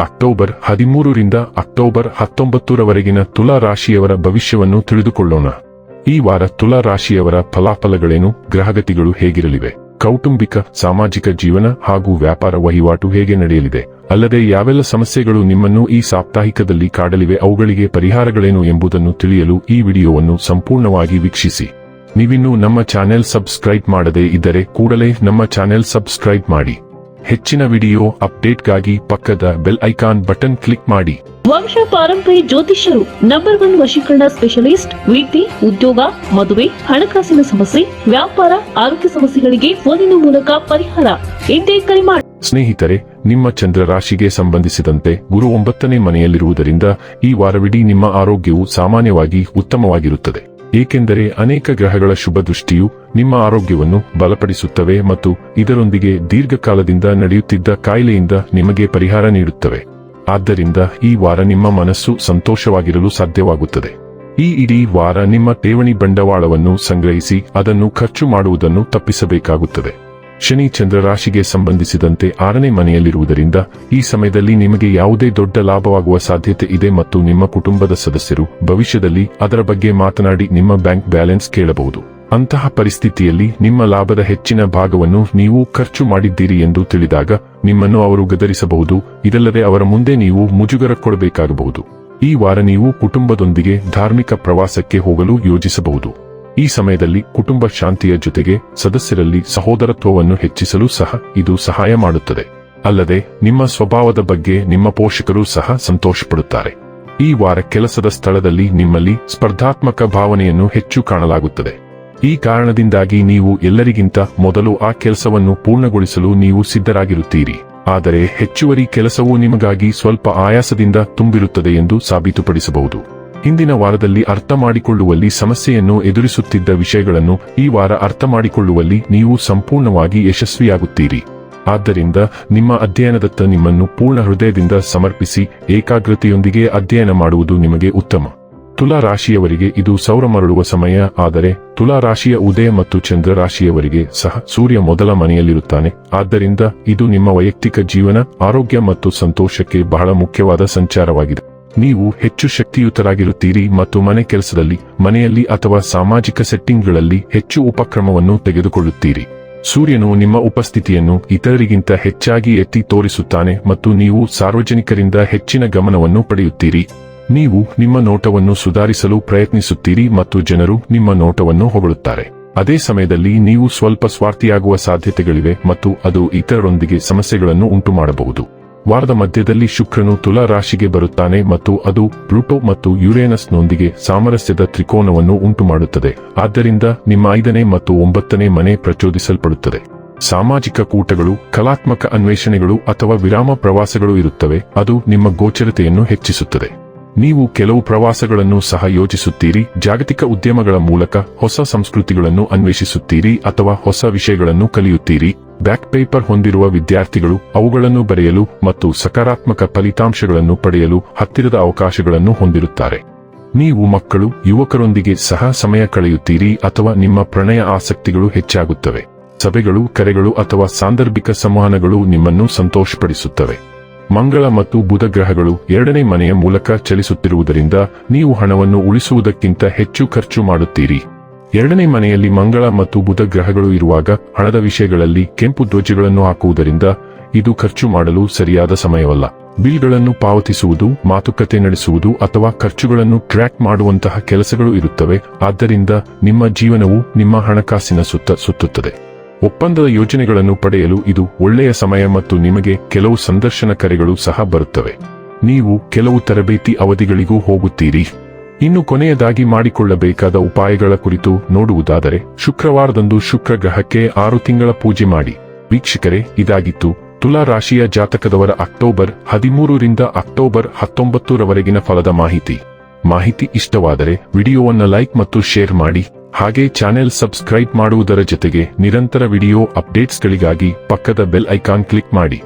October ಹದಿಮೂರರಿಂದ October ಹತ್ತೊಂಬತ್ತರವರೆಗಿನ ತುಲಾ ರಾಶಿಯವರ ಭವಿಷ್ಯವನ್ನು ತಿಳಿದುಕೊಳ್ಳೋಣ. ಈ ವಾರ ತುಲಾ ರಾಶಿಯವರ ಫಲಾಫಲಗಳೇನು, ಗ್ರಹಗತಿಗಳು ಹೇಗಿರಲಿವೆ, ಕೌಟುಂಬಿಕ, ಸಾಮಾಜಿಕ ಜೀವನ ಹಾಗೂ ವ್ಯಾಪಾರ ವಹಿವಾಟು ಹೇಗೆ ನಡೆಯಲಿದೆ, ಅಲ್ಲದೆ ಯಾವೆಲ್ಲ ಸಮಸ್ಯೆಗಳು ನಿಮ್ಮನ್ನು ಈ ಸಾಪ್ತಾಹಿಕದಲ್ಲಿ ಕಾಡಲಿವೆ, ಅವುಗಳಿಗೆ ಪರಿಹಾರಗಳೇನು ಎಂಬುದನ್ನು ತಿಳಿಯಲು ಈ ವಿಡಿಯೋವನ್ನು ಸಂಪೂರ್ಣವಾಗಿ ವೀಕ್ಷಿಸಿ. ನೀವಿನ್ನೂ ನಮ್ಮ ಚಾನೆಲ್ ಸಬ್ಸ್ಕ್ರೈಬ್ ಮಾಡದೇ ಇದ್ದರೆ ಕೂಡಲೇ ನಮ್ಮ ಚಾನೆಲ್ ಸಬ್ಸ್ಕ್ರೈಬ್ ಮಾಡಿ. ಹೆಚ್ಚಿನ ವಿಡಿಯೋ ಅಪ್ಡೇಟ್ಗಾಗಿ ಪಕ್ಕದ ಬೆಲ್ ಐಕಾನ್ ಬಟನ್ ಕ್ಲಿಕ್ ಮಾಡಿ. ವಂಶ ಪಾರಂಪರ್ಯ ಜ್ಯೋತಿಷರು ನಂಬರ್ ಒನ್ ವಶೀಕರಣ ಸ್ಪೆಷಲಿಸ್ಟ್ ವಿದ್ಯೆ ಉದ್ಯೋಗ ಮದುವೆ ಹಣಕಾಸಿನ ಸಮಸ್ಯೆ ವ್ಯಾಪಾರ ಆರೋಗ್ಯ ಸಮಸ್ಯೆಗಳಿಗೆ ಫೋನಿನ ಮೂಲಕ ಪರಿಹಾರ. ಎಂದೇ ಕರೆ ಮಾಡಿ ಸ್ನೇಹಿತರೆ ನಿಮ್ಮ ಚಂದ್ರ ರಾಶಿಗೆ ಸಂಬಂಧಿಸಿದಂತೆ ಗುರು ಒಂಬತ್ತನೇ ಮನೆಯಲ್ಲಿರುವುದರಿಂದ ಈ ವಾರವಿಡೀ ನಿಮ್ಮ ಆರೋಗ್ಯವು ಸಾಮಾನ್ಯವಾಗಿ ಉತ್ತಮವಾಗಿರುತ್ತದೆ. ಏಕೆಂದರೆ ಅನೇಕ ಗ್ರಹಗಳ ಶುಭ ದೃಷ್ಟಿಯು ನಿಮ್ಮ ಆರೋಗ್ಯವನ್ನು ಬಲಪಡಿಸುತ್ತವೆ ಮತ್ತು ಇದರೊಂದಿಗೆ ದೀರ್ಘಕಾಲದಿಂದ ನಡೆಯುತ್ತಿದ್ದ ಕಾಯಿಲೆಯಿಂದ ನಿಮಗೆ ಪರಿಹಾರ ನೀಡುತ್ತವೆ. ಆದ್ದರಿಂದ ಈ ವಾರ ನಿಮ್ಮ ಮನಸ್ಸು ಸಂತೋಷವಾಗಿರಲು ಸಾಧ್ಯವಾಗುತ್ತದೆ. ಈ ಇಡೀ ವಾರ ನಿಮ್ಮ ಠೇವಣಿ ಬಂಡವಾಳವನ್ನು ಸಂಗ್ರಹಿಸಿ ಅದನ್ನು ಖರ್ಚು ಮಾಡುವುದನ್ನು ತಪ್ಪಿಸಬೇಕಾಗುತ್ತದೆ. ಶನಿ ಚಂದ್ರ ರಾಶಿಗೆ ಸಂಬಂಧಿಸಿದಂತೆ ಆರನೇ ಮನೆಯಲ್ಲಿರುವುದರಿಂದ ಈ ಸಮಯದಲ್ಲಿ ನಿಮಗೆ ಯಾವುದೇ ದೊಡ್ಡ ಲಾಭವಾಗುವ ಸಾಧ್ಯತೆ ಇದೆ ಮತ್ತು ನಿಮ್ಮ ಕುಟುಂಬದ ಸದಸ್ಯರು ಭವಿಷ್ಯದಲ್ಲಿ ಅದರ ಬಗ್ಗೆ ಮಾತನಾಡಿ ನಿಮ್ಮ ಬ್ಯಾಂಕ್ ಬ್ಯಾಲೆನ್ಸ್ ಕೇಳಬಹುದು. ಅಂತಹ ಪರಿಸ್ಥಿತಿಯಲ್ಲಿ ನಿಮ್ಮ ಲಾಭದ ಹೆಚ್ಚಿನ ಭಾಗವನ್ನು ನೀವು ಖರ್ಚು ಮಾಡಿದ್ದೀರಿ ಎಂದು ತಿಳಿದಾಗ ನಿಮ್ಮನ್ನು ಅವರು ಗದರಿಸಬಹುದು, ಇದಲ್ಲದೆ ಅವರ ಮುಂದೆ ನೀವು ಮುಜುಗರಕ್ಕೊಡಬೇಕಾಗಬಹುದು ಈ ವಾರ ನೀವು ಕುಟುಂಬದೊಂದಿಗೆ ಧಾರ್ಮಿಕ ಪ್ರವಾಸಕ್ಕೆ ಹೋಗಲು ಯೋಜಿಸಬಹುದು. ಈ ಸಮಯದಲ್ಲಿ ಕುಟುಂಬ ಶಾಂತಿಯ ಜೊತೆಗೆ ಸದಸ್ಯರಲ್ಲಿ ಸಹೋದರತ್ವವನ್ನು ಹೆಚ್ಚಿಸಲು ಸಹ ಇದು ಸಹಾಯ ಮಾಡುತ್ತದೆ. ಅಲ್ಲದೆ, ನಿಮ್ಮ ಸ್ವಭಾವದ ಬಗ್ಗೆ ನಿಮ್ಮ ಪೋಷಕರು ಸಹ ಸಂತೋಷಪಡುತ್ತಾರೆ. ಈ ವಾರ ಕೆಲಸದ ಸ್ಥಳದಲ್ಲಿ ನಿಮ್ಮಲ್ಲಿ ಸ್ಪರ್ಧಾತ್ಮಕ ಭಾವನೆಯನ್ನು ಹೆಚ್ಚು ಕಾಣಲಾಗುತ್ತದೆ. ಈ ಕಾರಣದಿಂದಾಗಿ ನೀವು ಎಲ್ಲರಿಗಿಂತ ಮೊದಲು ಆ ಕೆಲಸವನ್ನು ಪೂರ್ಣಗೊಳಿಸಲು ನೀವು ಸಿದ್ಧರಾಗಿರುತ್ತೀರಿ. ಆದರೆ, ಹೆಚ್ಚುವರಿ ಕೆಲಸವು ನಿಮಗಾಗಿ ಸ್ವಲ್ಪ ಆಯಾಸದಿಂದ ತುಂಬಿರುತ್ತದೆ ಎಂದು ಸಾಬೀತುಪಡಿಸಬಹುದು. ಹಿಂದಿನ ವಾರದಲ್ಲಿ ಅರ್ಥ ಮಾಡಿಕೊಳ್ಳುವಲ್ಲಿ ಸಮಸ್ಯೆಯನ್ನು ಎದುರಿಸುತ್ತಿದ್ದ ವಿಷಯಗಳನ್ನು ಈ ವಾರ ಅರ್ಥ ಮಾಡಿಕೊಳ್ಳುವಲ್ಲಿ ನೀವು ಸಂಪೂರ್ಣವಾಗಿ ಯಶಸ್ವಿಯಾಗುತ್ತೀರಿ. ಆದ್ದರಿಂದ ನಿಮ್ಮ ಅಧ್ಯಯನದತ್ತ ನಿಮ್ಮನ್ನು ಪೂರ್ಣ ಹೃದಯದಿಂದ ಸಮರ್ಪಿಸಿ ಏಕಾಗ್ರತೆಯೊಂದಿಗೆ ಅಧ್ಯಯನ ಮಾಡುವುದು ನಿಮಗೆ ಉತ್ತಮ. ತುಲಾ ರಾಶಿಯವರಿಗೆ ಇದು ಸೌರ ಮರಳುವ ಸಮಯ, ಆದರೆ ತುಲಾ ರಾಶಿಯ ಉದಯ ಮತ್ತು ಚಂದ್ರ ರಾಶಿಯವರಿಗೆ ಸಹ ಸೂರ್ಯ ಮೊದಲ ಮನೆಯಲ್ಲಿರುತ್ತಾನೆ. ಆದ್ದರಿಂದ ಇದು ನಿಮ್ಮ ವೈಯಕ್ತಿಕ ಜೀವನ, ಆರೋಗ್ಯ ಮತ್ತು ಸಂತೋಷಕ್ಕೆ ಬಹಳ ಮುಖ್ಯವಾದ ಸಂಚಾರವಾಗಿದೆ. ನೀವು ಹೆಚ್ಚು ಶಕ್ತಿಯುತರಾಗಿರುತ್ತೀರಿ ಮತ್ತು ಮನೆ ಕೆಲಸದಲ್ಲಿ, ಮನೆಯಲ್ಲಿ ಅಥವಾ ಸಾಮಾಜಿಕ ಸೆಟ್ಟಿಂಗ್ಗಳಲ್ಲಿ ಹೆಚ್ಚು ಉಪಕ್ರಮವನ್ನು ತೆಗೆದುಕೊಳ್ಳುತ್ತೀರಿ. ಸೂರ್ಯನು ನಿಮ್ಮ ಉಪಸ್ಥಿತಿಯನ್ನು ಇತರರಿಗಿಂತ ಹೆಚ್ಚಾಗಿ ಎತ್ತಿ ತೋರಿಸುತ್ತಾನೆ ಮತ್ತು ನೀವು ಸಾರ್ವಜನಿಕರಿಂದ ಹೆಚ್ಚಿನ ಗಮನವನ್ನು ಪಡೆಯುತ್ತೀರಿ. ನೀವು ನಿಮ್ಮ ನೋಟವನ್ನು ಸುಧಾರಿಸಲು ಪ್ರಯತ್ನಿಸುತ್ತೀರಿ ಮತ್ತು ಜನರು ನಿಮ್ಮ ನೋಟವನ್ನು ಹೊಗಳುತ್ತಾರೆ. ಅದೇ ಸಮಯದಲ್ಲಿ ನೀವು ಸ್ವಲ್ಪ ಸ್ವಾರ್ಥಿಯಾಗುವ ಸಾಧ್ಯತೆಗಳಿವೆ ಮತ್ತು ಅದು ಇತರರೊಂದಿಗೆ ಸಮಸ್ಯೆಗಳನ್ನು ಉಂಟುಮಾಡಬಹುದು. ವಾರದ ಮಧ್ಯದಲ್ಲಿ ಶುಕ್ರನು ತುಲಾ ರಾಶಿಗೆ ಬರುತ್ತಾನೆ ಮತ್ತು ಅದು ಪ್ಲೂಟೋ ಮತ್ತು ಯುರೇನಸ್ನೊಂದಿಗೆ ಸಾಮರಸ್ಯದ ತ್ರಿಕೋನವನ್ನು ಉಂಟುಮಾಡುತ್ತದೆ. ಆದ್ದರಿಂದ ನಿಮ್ಮ ಐದನೇ ಮತ್ತು ಒಂಬತ್ತನೇ ಮನೆ ಪ್ರಚೋದಿಸಲ್ಪಡುತ್ತದೆ. ಸಾಮಾಜಿಕ ಕೂಟಗಳು, ಕಲಾತ್ಮಕ ಅನ್ವೇಷಣೆಗಳು ಅಥವಾ ವಿರಾಮ ಪ್ರವಾಸಗಳು ಇರುತ್ತವೆ, ಅದು ನಿಮ್ಮ ಗೋಚರತೆಯನ್ನು ಹೆಚ್ಚಿಸುತ್ತದೆ. ನೀವು ಕೆಲವು ಪ್ರವಾಸಗಳನ್ನು ಸಹ ಯೋಜಿಸುತ್ತೀರಿ, ಜಾಗತಿಕ ಉದ್ಯಮಗಳ ಮೂಲಕ ಹೊಸ ಸಂಸ್ಕೃತಿಗಳನ್ನು ಅನ್ವೇಷಿಸುತ್ತೀರಿ ಅಥವಾ ಹೊಸ ವಿಷಯಗಳನ್ನು ಕಲಿಯುತ್ತೀರಿ. ಬ್ಯಾಕ್ ಪೇಪರ್ ಹೊಂದಿರುವ ವಿದ್ಯಾರ್ಥಿಗಳು ಅವುಗಳನ್ನು ಬರೆಯಲು ಮತ್ತು ಸಕಾರಾತ್ಮಕ ಫಲಿತಾಂಶಗಳನ್ನು ಪಡೆಯಲು ಹತ್ತಿರದ ಅವಕಾಶಗಳನ್ನು ಹೊಂದಿರುತ್ತಾರೆ. ನೀವು ಮಕ್ಕಳು, ಯುವಕರೊಂದಿಗೆ ಸಹ ಸಮಯ ಕಳೆಯುತ್ತೀರಿ ಅಥವಾ ನಿಮ್ಮ ಪ್ರಣಯ ಆಸಕ್ತಿಗಳು ಹೆಚ್ಚಾಗುತ್ತವೆ. ಸಭೆಗಳು, ಕರೆಗಳು ಅಥವಾ ಸಾಂದರ್ಭಿಕ ಸಂವಹನಗಳು ನಿಮ್ಮನ್ನು ಸಂತೋಷಪಡಿಸುತ್ತವೆ. ಮಂಗಳ ಮತ್ತು ಬುಧ ಗ್ರಹಗಳು ಎರಡನೇ ಮನೆಯ ಮೂಲಕ ಚಲಿಸುತ್ತಿರುವುದರಿಂದ ನೀವು ಹಣವನ್ನು ಉಳಿಸುವುದಕ್ಕಿಂತ ಹೆಚ್ಚು ಖರ್ಚು ಮಾಡುತ್ತೀರಿ. ಎರಡನೇ ಮನೆಯಲ್ಲಿ ಮಂಗಳ ಮತ್ತು ಬುಧ ಗ್ರಹಗಳು ಇರುವಾಗ ಹಣದ ವಿಷಯಗಳಲ್ಲಿ ಕೆಂಪು ಧ್ವಜಗಳನ್ನು ಹಾಕುವುದರಿಂದ ಇದು ಖರ್ಚು ಮಾಡಲು ಸರಿಯಾದ ಸಮಯವಲ್ಲ. ಬಿಲ್ಗಳನ್ನು ಪಾವತಿಸುವುದು, ಮಾತುಕತೆ ನಡೆಸುವುದು ಅಥವಾ ಖರ್ಚುಗಳನ್ನು ಟ್ರ್ಯಾಕ್ ಮಾಡುವಂತಹ ಕೆಲಸಗಳು ಇರುತ್ತವೆ, ಆದ್ದರಿಂದ ನಿಮ್ಮ ಜೀವನವು ನಿಮ್ಮ ಹಣಕಾಸಿನ ಸುತ್ತ ಸುತ್ತುತ್ತದೆ. ಒಪ್ಪಂದದ ಯೋಜನೆಗಳನ್ನು ಪಡೆಯಲು ಇದು ಒಳ್ಳೆಯ ಸಮಯ ಮತ್ತು ನಿಮಗೆ ಕೆಲವು ಸಂದರ್ಶನ ಕರೆಗಳು ಸಹ ಬರುತ್ತವೆ. ನೀವು ಕೆಲವು ತರಬೇತಿ ಅವಧಿಗಳಿಗೂ ಹೋಗುತ್ತೀರಿ. ಇನ್ನು ಕೊನೆಯದಾಗಿ ಮಾಡಿಕೊಳ್ಳಬೇಕಾದ ಉಪಾಯಗಳ ಕುರಿತು ನೋಡುವುದಾದರೆ, ಶುಕ್ರವಾರದಂದು ಶುಕ್ರ ಗ್ರಹಕ್ಕೆ ಆರು ತಿಂಗಳ ಪೂಜೆ ಮಾಡಿ. ವೀಕ್ಷಕರೇ, ಇದಾಗಿತ್ತು. ತುಲಾ ರಾಶಿಯ ಜಾತಕದವರ ಅಕ್ಟೋಬರ್ ಹದಿಮೂರರಿಂದ ಅಕ್ಟೋಬರ್ ಹತ್ತೊಂಬತ್ತರವರೆಗಿನ ಫಲದ ಮಾಹಿತಿ. ಮಾಹಿತಿ ಇಷ್ಟವಾದರೆ ವಿಡಿಯೋವನ್ನು ಲೈಕ್ ಮತ್ತು ಶೇರ್ ಮಾಡಿ. ಹಾಗೆ ಚಾನೆಲ್ ಸಬ್ಸ್ಕ್ರೈಬ್ ಮಾಡುವುದರ ಜೊತೆಗೆ ನಿರಂತರ ವಿಡಿಯೋ ಅಪ್ಡೇಟ್ಸ್ಗಳಿಗಾಗಿ ಪಕ್ಕದ ಬೆಲ್ ಐಕಾನ್ ಕ್ಲಿಕ್ ಮಾಡಿ.